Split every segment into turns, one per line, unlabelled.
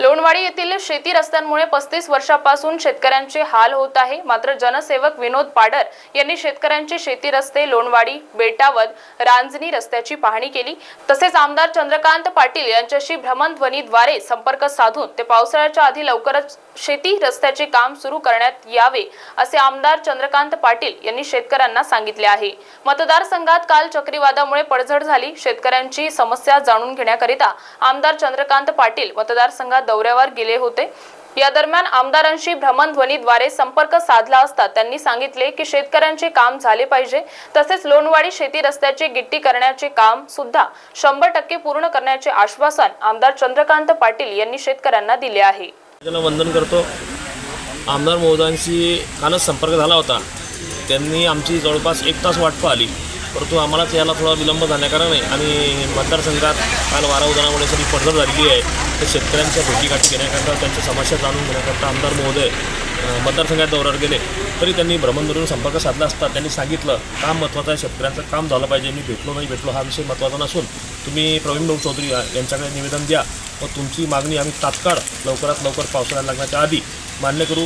लोणवाडी येथील शेती रस्त्यांमुळे पस्तीस वर्षापासून शेतकऱ्यांचे हाल होत आहे. मात्र जनसेवक विनोद पाडर यांनी शेतकऱ्यांचे शेती रस्ते लोणवाडी बेटावद रांजणी रस्त्याची पाहणी केली. तसेच आमदार चंद्रकांत पाटील यांच्याशी भ्रमणध्वनीद्वारे संपर्क साधून ते पावसाळ्याच्या आधी लवकरच शेती रस्त्याचे काम सुरू करण्यात यावे असे आमदार चंद्रकांत पाटील यांनी शेतकऱ्यांना सांगितले आहे. मतदारसंघात काल चक्रीवादामुळे पडझड झाली. शेतकऱ्यांची समस्या जाणून घेण्याकरिता आमदार चंद्रकांत पाटील मतदारसंघात दौऱ्यावर गेले होते. या दरम्यान आमदारांशी भ्रमणध्वनीद्वारे संपर्क साधला असता त्यांनी सांगितले की शेतकऱ्यांचे काम झाले पाहिजे. तसेच लोणवाडी शेती रस्त्याचे गिट्टी करण्याचे काम सुद्धा शंभर टक्के पूर्ण करण्याचे आश्वासन आमदार चंद्रकांत पाटील यांनी शेतकऱ्यांना दिले आहे.
वंदन करतो. आमदार महोदयांशी कालच संपर्क झाला होता. त्यांनी आमची जवळपास एक तास वाट पाहिली. परंतु आम्हालाच याला थोडा विलंब झाल्याकारणे आणि मतदारसंघात काल वारा उदानामुळे सगळी पडझड झालेली आहे. तर शेतकऱ्यांच्या भेटीगाठी घेण्याकरता त्यांच्या समस्या जाणून घेण्याकरता आमदार महोदय मतदारसंघात दौऱ्यावर गेले. तरी त्यांनी भ्रमणध्वनीवर संपर्क साधला असता. त्यांनी सांगितलं काम महत्त्वाचं आहे शेतकऱ्यांचं काम झालं पाहिजे. मी भेटलो नाही भेटलो हा विषय महत्त्वाचा नसून तुम्ही प्रवीण भाऊ चौधरी यांच्याकडे निवेदन द्या. व तुमची मागणी आम्ही तात्काळ लवकरात लवकर पावसाळ्यात लागण्याच्या आधी मान्य करू.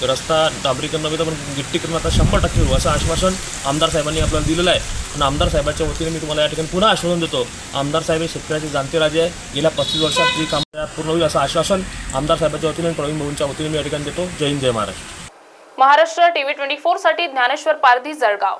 तो रस्ता डांबरीकरण नव्हे तर पण गिट्टीकरण आता शंभर टक्के होऊ असं आश्वासन आमदार साहेबांनी आपल्याला दिलेलं आहे. आणि आमदार साहेबांच्या वतीने मी तुम्हाला या ठिकाणी पुन्हा आश्वासन देतो. आमदार साहेब हे शेतकऱ्याचे जाणते राजे आहे. गेल्या पस्तीस वर्षात जी काम पूर्ण होईल असं आश्वासन आमदार साहेबांच्या वतीने प्रवीण भाऊंच्या वतीने मी या ठिकाणी देतो. जय हिंद जय महाराष्ट्र.
महाराष्ट्र टीव्ही ट्वेंटी फोरसाठी ज्ञानेश्वर पारधी जळगाव.